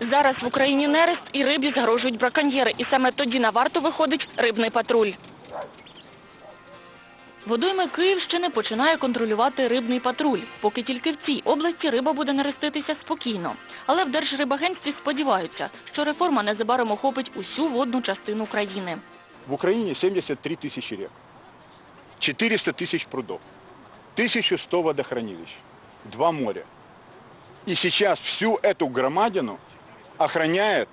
Зараз в Україні нерест і рибі загрожують браконьєри, і саме тоді на варту виходить рибний патруль. Водойми Київщини починає контролювати рибний патруль. Поки тільки в цій області риба буде нереститися спокійно. Але в Держрибагентстві сподіваються, що реформа незабаром охопить усю водну частину країни. В Украине 73 тысячи рек, 400 тысяч прудов, 1100 водохранилищ, два моря. И сейчас всю эту громадину охраняет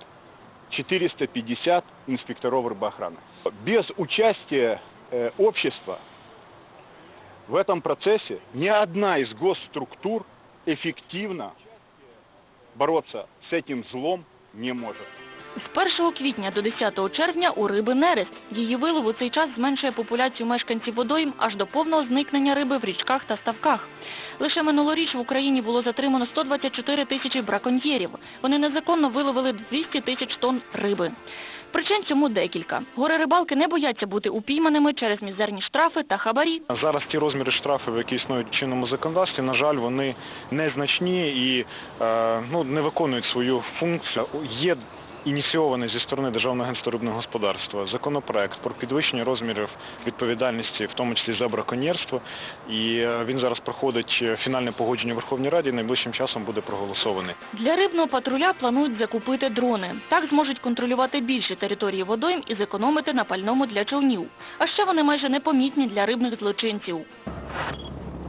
450 инспекторов рыбоохраны. Без участия э, общества в этом процессе ни одна из госструктур эффективно бороться с этим злом не может. З 1 квітня до 10 червня у риби нерест. Її вилов у цей час зменшує популяцію мешканців водойм аж до повного зникнення риби в річках та ставках. Лише минулоріч в Україні було затримано 124 тисячі браконьєрів. Вони незаконно виловили 200 тисяч тонн риби. Причин цьому декілька. Гори рибалки не бояться бути упійманими через мізерні штрафи та хабарі. Зараз ті розміри штрафів, які існують в чинному законодавстві, на жаль, вони незначні і е, ну, не виконують свою функцію. Є ініційований зі сторони Державного агентства рибного господарства законопроект про підвищення розмірів відповідальності, в тому числі за браконьєрство. І е, він зараз проходить е, фінальне погодження в Верховній Раді найближчим часом буде проголосований. Для рибного патруля планують закупити дрони. Так зможуть контролювати більші території водойм і зекономити на пальному для човнів. А ще вони майже непомітні для рибних злочинців.